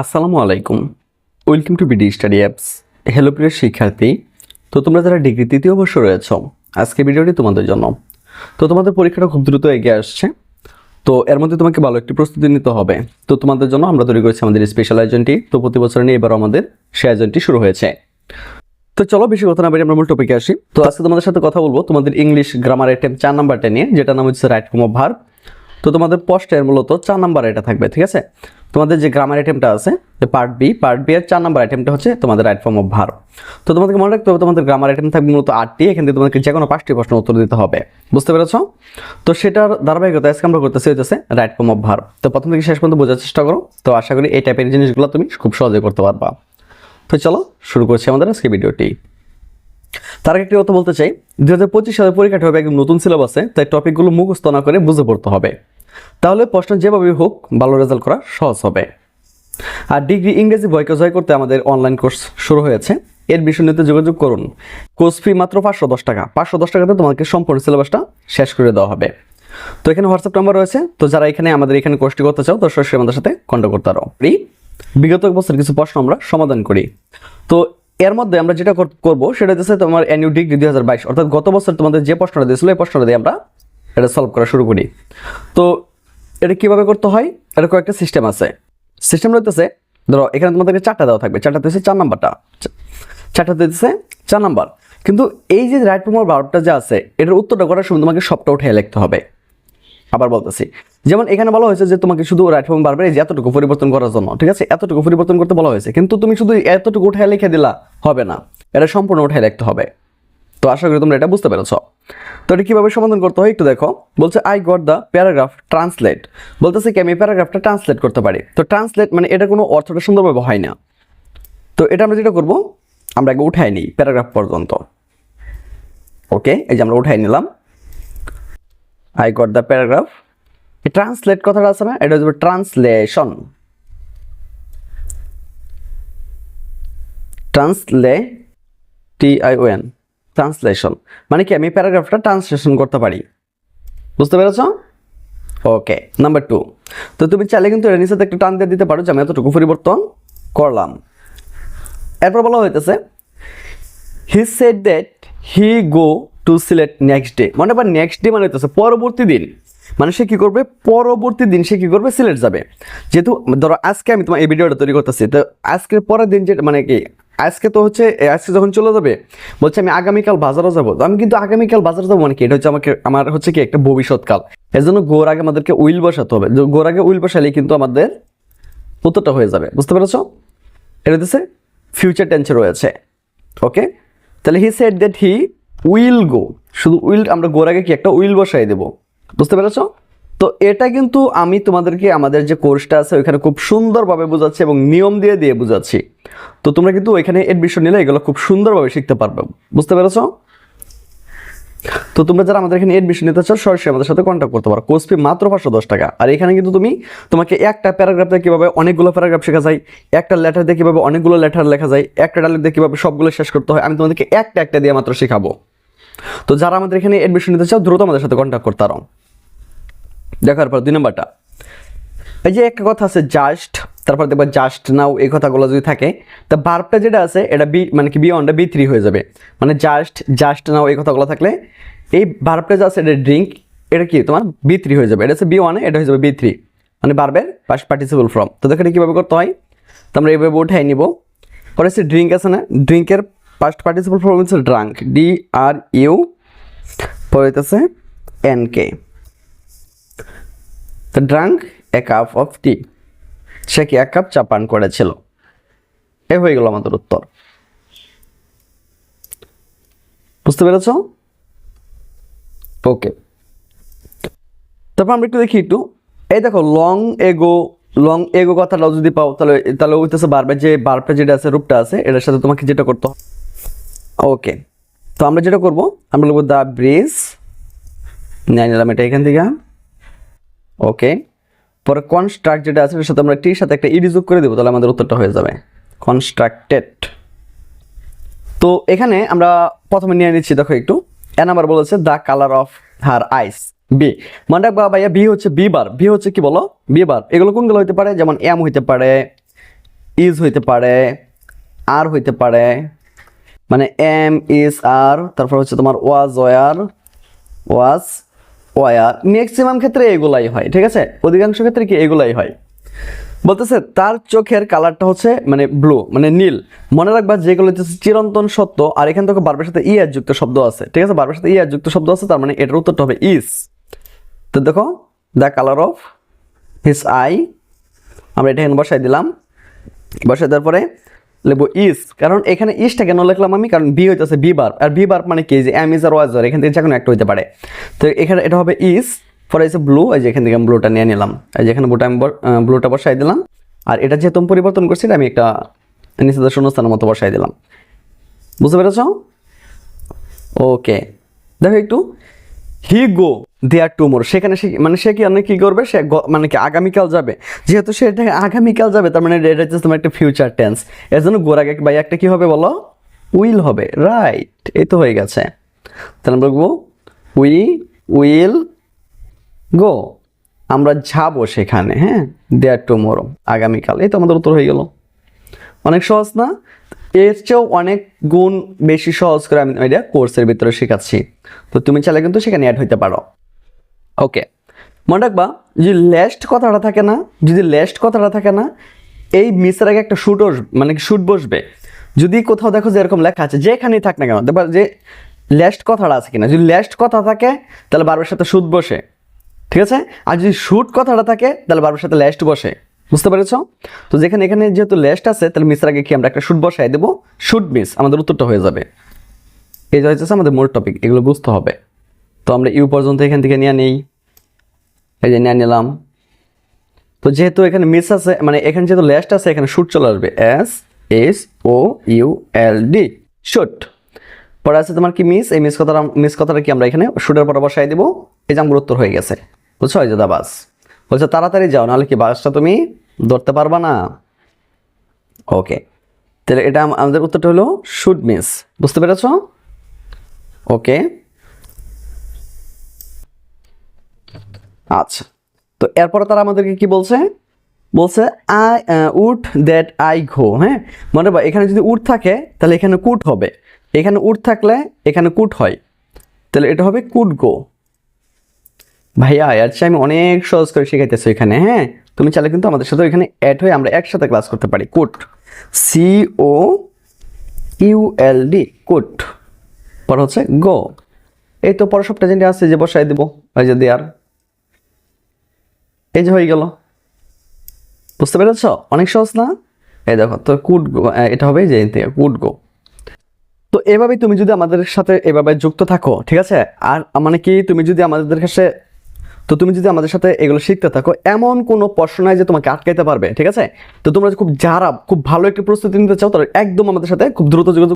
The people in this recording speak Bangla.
আসসালামু আলাইকুম। Welcome to BD study apps hello প্রিয় শিক্ষার্থী। তো তোমরা যারা ডিগ্রি তৃতীয় বর্ষ রয়েছ আজকে ভিডিওটি তোমাদের জন্য। তো তোমাদের পরীক্ষাটা খুব দ্রুত এগিয়ে আসছে। তো এর মধ্যে তোমাকে ভালো একটি প্রস্তুতি নিতে হবে। তো তোমাদের জন্য আমরা তৈরি করেছি আমাদের স্পেশাল আয়োজনটি তো প্রতি বছর নিয়ে এবার আমাদের সেই আয়োজনটি শুরু হয়েছে। তো চলো বেশি কথা না বেরিয়ে আমরা মূল টপিকে আসি। তো আজকে তোমাদের সাথে কথা বলব তোমাদের ইংলিশ গ্রামার আইটেম চার নাম্বারটা নিয়ে যেটা নাম হচ্ছে রাইট ফর্ম অফ ভার্ব তো তোমাদের পোস্টের মূলত চার নাম্বার এটা থাকবে, ঠিক আছে? তোমাদের যে গ্রামার আইটেমটা আছে, যে পার্ট বি পার্ট বি এর চার নাম্বার আইটেমটা হচ্ছে তোমাদের রাইট ফর্ম অফ ভার্ব তো তোমাদেরকে মনে রাখতে হবে, তোমাদের গ্রামার আইটেম থাকবে মূলত আটটি এখান থেকে তোমাদেরকে যে কোনো পাঁচটি প্রশ্ন উত্তর দিতে হবে। বুঝতে পেরেছ? তো সেটার ধারাবাহিকতা আজকে আমরা করতেছি হচ্ছে রাইট ফর্ম অফ ভার্ব তো প্রথম থেকে শেষ পর্যন্ত বোঝার চেষ্টা করো। তো আশা করি এই টাইপের জিনিসগুলো তুমি খুব সহজে করতে পারবা। তো চলো, শুরু করছি আমাদের আজকে ভিডিওটি। তার একটি কথা বলতে চাই। দু হাজার পঁচিশ সালের পরীক্ষাটা হবে একদম নতুন সিলেবাসে তাই টপিকগুলো মুখস্থ না করে বুঝে পড়তে হবে। তাহলে প্রশ্ন যেভাবে হোক, ভালো রেজাল্ট করা সহজ হবে। আর ডিগ্রি ইংরেজি বইকে জয় করতে আমাদের অনলাইন কোর্স শুরু হয়েছে। এর বিষয় নিতে যোগাযোগ করুন। কোর্স ফি মাত্র পাঁচশো দশ টাকা। পাঁচশো দশ টাকাতে তোমাকে সম্পূর্ণ সিলেবাসটা শেষ করে দেওয়া হবে। তো এখানে হোয়াটসঅ্যাপ নাম্বার রয়েছে। তো যারা এখানে আমাদের এখানে কোর্সটি করতে চাও তো সরাসরি আমাদের সাথে কন্ট্যাক্ট করতে পারো। বিগত বছর কিছু প্রশ্ন আমরা সমাধান করি। তো এর মধ্যে আমরা যেটা কর- করব সেটা হচ্ছে তোমার অ্যানিউ ডিগ্রি দুই হাজার বাইশ। অর্থাৎ গত বছর তোমাদের যে প্রশ্নটা দিয়েছিল, এই প্রশ্নটা দিয়ে আমরা এটা সলভ করা শুরু করি। তো এটা কীভাবে করতে হয়? এটা কয়েকটা সিস্টেম আছে। সিস্টেম রয়েছে ধরো এখানে তোমাদেরকে চারটা দেওয়া থাকবে। চারটা দিয়েছে চার নাম্বারটা চারটা দিতেছে চার নাম্বার কিন্তু এই যে রাইট প্রমার বারোটা যে আছে, এটার উত্তরটা করার সময় তোমাকে সবটা উঠে লিখতে হবে। আবার বলতেছি, যেমন এখানে বলা হয়েছে যে তোমাকে শুধু রাইট ফর্ম বারবার এই যে এতটুকু পরিবর্তন করার জন্য, ঠিক আছে? এতটুকু পরিবর্তন করতে বলা হয়েছে। কিন্তু তুমি শুধু এতটুকু উঠে লিখে দিলা, হবে না। এটা সম্পূর্ণ উঠে লিখতে হবে। তো আশা করি তোমরা এটা বুঝতে পেরেছ। তো এটা কীভাবে সমাধান করতে হয় একটু দেখো। বলছে I got the paragraph translate বলতেছে কি, আমি প্যারাগ্রাফটা ট্রান্সলেট করতে পারি। তো ট্রান্সলেট মানে এটা কোনো অর্থটা সুন্দরভাবে হয় না। তো এটা আমরা যেটা করব, আমরা আগে উঠাই নিই প্যারাগ্রাফ পর্যন্ত। ওকে, এই যে আমরা উঠাই নিলাম। আই গট দ্য প্যারাগ্রাফ এই ট্রান্সলেট কথাটা আছে না, এটা হচ্ছে translation translate T I O N translation. মানে কি, আমি প্যারাগ্রাফটা ট্রান্সলেশন করতে পারি। বুঝতে পেরেছ? Okay, number two. তো তুমি চাইলে কিন্তু এর নিচে একটা টান দিয়ে দিতে পারো যে আমি এতটুকু পরিবর্তন করলাম। এরপর বলা হইতেছে he said that he go to select next day মানে আবার নেক্সট ডে মানে হইতেছে পরবর্তী দিন। মানে সে কী করবে? পরবর্তী দিন সে কী করবে? সিলেট যাবে। যেহেতু, ধরো আজকে আমি তোমার এই ভিডিওটা তৈরি করতেছি, তো আজকের পরের দিন যে মানে কি আজকে তো হচ্ছে আজকে যখন চলে যাবে, বলছে আমি আগামীকাল বাজারও যাব। আমি কিন্তু আগামীকাল বাজারে যাব মানে কি? এটা হচ্ছে আমাকে, আমার হচ্ছে কি একটা ভবিষ্যৎকাল। এর জন্য গোর আগে আমাদেরকে উইল বসাতে হবে। গোর আগে উইল বসালেই কিন্তু আমাদের উত্তরটা হয়ে যাবে। বুঝতে পেরেছ? এটা হচ্ছে ফিউচার টেন্সে রয়েছে। ওকে তাহলে he set that he will go শুধু উইল, আমরা গোর আগে কি একটা উইল বসাই দেবো। বুঝতে পেরেছ? তো এটা কিন্তু আমি তোমাদেরকে আমাদের যে কোর্সটা আছে, ওইখানে খুব সুন্দরভাবে বোঝাচ্ছি এবং নিয়ম দিয়ে দিয়ে বোঝাচ্ছি। তো তোমরা কিন্তু ওইখানে এডমিশন নিলে এগুলো খুব সুন্দরভাবে শিখতে পারবে। বুঝতে পেরেছ? তো তোমরা যারা আমাদের এখানে এডমিশন নিতে চাও, সরাসরি আমাদের সাথে কন্ট্যাক্ট করতে পারো। কোর্স ফি মাত্র পাঁচশো দশ টাকা। আর এখানে কিন্তু তুমি, তোমাকে একটা প্যারাগ্রাফ দিয়ে কীভাবে অনেকগুলো প্যারাগ্রাফ শেখা যায়, একটা লেটার দিয়ে কীভাবে অনেকগুলো লেটার লেখা যায়, একটা ডায়লগ দিয়ে কীভাবে সবগুলো শেষ করতে হয়, আমি তোমাদেরকে একটা একটা দিয়ে মাত্র শেখাবো। তো যারা আমাদের এখানে এডমিশন নিতে চাও, দ্রুত আমাদের সাথে কন্ট্যাক্ট করতে পারো। দেখার পর দুই নম্বরটা। এই যে একটা কথা আছে জাস্ট তারপর দেখবা জাস্ট নাও এই কথাগুলো যদি থাকে, তা বার্বটা যেটা আছে, এটা বি মানে কি বি অনটা বি থ্রি হয়ে যাবে। মানে জাস্ট জাস্ট নাও এই কথাগুলো থাকলে, এই বার্বটা যে আছে, এটা ড্রিঙ্ক এটা কি? তোমার বি থ্রি হয়ে যাবে। এটা হচ্ছে বি ওয়ানে এটা হয়ে যাবে বি থ্রি মানে বার্বের পাস পার্টিসিপল ফ্রম তো দেখো কীভাবে করতে হয়? তো আমরা এইভাবে উঠাই নিব। পরে হচ্ছে ড্রিঙ্ক আছে না? ড্রিঙ্কের পাস্ট পার্টিসিপল ফ্রম হচ্ছে ড্রাঙ্ক ডি আর ইউ পরে হইতেছে N K drank a cup of tea সে কি এক কাপ চা পান করেছিল? এ হয়ে গেল আমাদের উত্তর। বুঝতে পেরেছ? ওকে তারপর আমরা একটু দেখি একটু। এই দেখো লং এগো লং এগো কথাটাও যদি পাও, তাহলে তাহলে হইতেছে বারবে যে বারবার যেটা আছে, রূপটা আছে, এটার সাথে তোমাকে যেটা করতে ওকে তো আমরা যেটা করব, আমরা লিখব দ্য ব্রিজ নিয়ে নিলাম এটা এখান থেকে। ওকে পরে কনস্ট্রাক্ট যেটা আছে সাথে আমরা টির সাথে একটা ইডি যোগ করে দেবো, তাহলে আমাদের উত্তরটা হয়ে যাবে। কনস্ট্রাক্টেড তো এখানে আমরা প্রথমে নিয়ে নিচ্ছি, দেখো একটু। এ নাম্বার বলেছে the colour of her eyes be মনে রাখবা ভাইয়া বি হচ্ছে বি বার বি হচ্ছে কি বলো? বি বার এগুলো কোনগুলো হইতে পারে? যেমন এম হইতে পারে ইজ হইতে পারে আর হইতে পারে। মানে এম ইজ আর তারপর হচ্ছে তোমার was were was were maximum ক্ষেত্রে এগুলাই হয়, ঠিক আছে? অধিকাংশ ক্ষেত্রে কি এগুলাই হয়? বলতেছে, তার চোখের কালারটা হচ্ছে মানে ব্লু মানে নীল। মনে রাখবা, যেগুলো হচ্ছে চিরন্তন সত্য, আর এখান থেকে বারবার সাথে ইয়ার যুক্ত শব্দ আছে, ঠিক আছে? বারবার সাথে ইয়ার যুক্ত শব্দ আছে, তার মানে এটার উত্তরটা হবে ইস তো দেখো the colour of his eye আমরা এটা এখানে বসাই দিলাম। বসাই দেওয়ার পরে লিখব ইস, কারণ এখানে ইসটা কেন লিখলাম আমি? কারণ বি হইতেছে বি বার আর বি বার মানে কি? যে এম ইজ আর ওয়াজ এখান থেকে যে কোনো একটা হইতে পারে। তো এখানে এটা হবে ইস, পরে এসে ব্লু, এই যে এখান থেকে আমি ব্লুটা নিয়ে নিলাম। এই যে এখানে ব্লুটা আমি ব্লুটা বসাই দিলাম। আর এটা যেহেতু আমি পরিবর্তন করছি আমি একটা নিচে শূন্যস্থানের মতো বসাই দিলাম। বুঝতে পেরেছ? ওকে। দেখো একটু হি গো দেয়ার টুমোর সেখানে সে মানে সে কি অনেক কী করবে? সে মানে কি আগামীকাল যাবে? যেহেতু সে এটা আগামীকাল যাবে, তার মানে এটা হচ্ছে তোমার একটা ফিউচার টেন্স এর জন্য গোর আগে বা একটা কী হবে বলো? উইল হবে। রাইট এই তো হয়ে গেছে। তাহলে আমরা বলব উই উইল গো আমরা যাব সেখানে হ্যাঁ? দেয়ার টুমোরো আগামীকাল। এই তো আমাদের উত্তর হয়ে গেল। অনেক সহজ না? এর চেয়েও অনেক গুণ বেশি সহজ করে আমি এটা কোর্সের ভিতরে শেখাচ্ছি। তো তুমি চাইলে কিন্তু সেখানে অ্যাড হইতে পারো। ওকে মনে রাখবা, যদি লেস্ট কথাটা থাকে না, যদি লেস্ট কথাটা থাকে না, এই মিসের আগে একটা শুট মানে শুট বসবে। যদি কোথাও দেখো যে এরকম লেখা আছে, যেখানেই থাক না কেন, দেখবা যে লেস্ট কথাটা আছে কিনা। যদি লেস্ট কথা থাকে, তাহলে বারবার সাথে শুট বসে। ঠিক আছে? আর যদি শুট কথাটা থাকে, তাহলে বারবার সাথে লেস্ট বসে। বুঝতে পেরেছ? তো যেখানে এখানে যেহেতু লেস্ট আছে, তাহলে মিসের আগে কি আমরা একটা শুট বসাই দেবো? শুট মিস আমাদের উত্তরটা হয়ে যাবে। এই যে হচ্ছে আমাদের মূল টপিক এগুলো বুঝতে হবে। তো আমরা ইউ পর্যন্ত এখান থেকে নিয়ে নেই। এই যে নিয়ে নিলাম। তো যেহেতু এখানে মিস আছে মানে এখানে যেহেতু লেস্ট আছে, এখানে শুট চলে আসবে। S S O U L D should পরে আছে তোমার কি মিস এই মিস কথাটা মিস কথাটা কি আমরা এখানে শুটের পরে বসাই দিব? এই যে আমার উত্তর হয়ে গেছে। বুঝছ? এই যে দা বাস বলছে, তাড়াতাড়ি যাও, নাহলে কি বাসটা তুমি ধরতে পারবা না? ওকে তাহলে এটা আমাদের উত্তরটা হলো শুড মিস বুঝতে পেরেছ? ওকে? আচ্ছা তো এরপরে তারা আমাদেরকে কি বলছে? বলছে, I would that I go হ্যাঁ? মনে বা এখানে যদি উড থাকে, তাহলে এখানে কুট হবে। এখানে উড থাকলে এখানে কুট হয়। তাহলে এটা হবে কুট গো। ভাইয়া চেয়ে আমি অনেক সহজ করে শেখাইতেছি এখানে হ্যাঁ? তুমি চাইলে কিন্তু আমাদের সাথে এখানে অ্যাড হয়ে আমরা একসাথে ক্লাস করতে পারি। Could. C O U L D could. পর হচ্ছে গো। এই তো পর সবটা যেটা আছে যে বসাই দিব ওই যে দেয়ার। এই যে হয়ে গেল। বুঝতে পেরেছ? অনেক সহজ না? এই দেখো, তো কুট গো এটা হবে যে কুট গো। তো এভাবেই তুমি যদি আমাদের সাথে এভাবে যুক্ত থাকো, ঠিক আছে? আর মানে কি, তুমি যদি আমাদের কাছে, তো তুমি যদি আমাদের সাথে এগুলো শিখতে থাকো, এমন কোনো প্রশ্ন নাই যে তোমাকে আটকাইতে পারবে, ঠিক আছে? তো তোমরা খুব যারা খুব ভালো একটি প্রস্তুতি নিতে চাও তাহলে একদম আমাদের সাথে খুব দ্রুত যোগাযোগ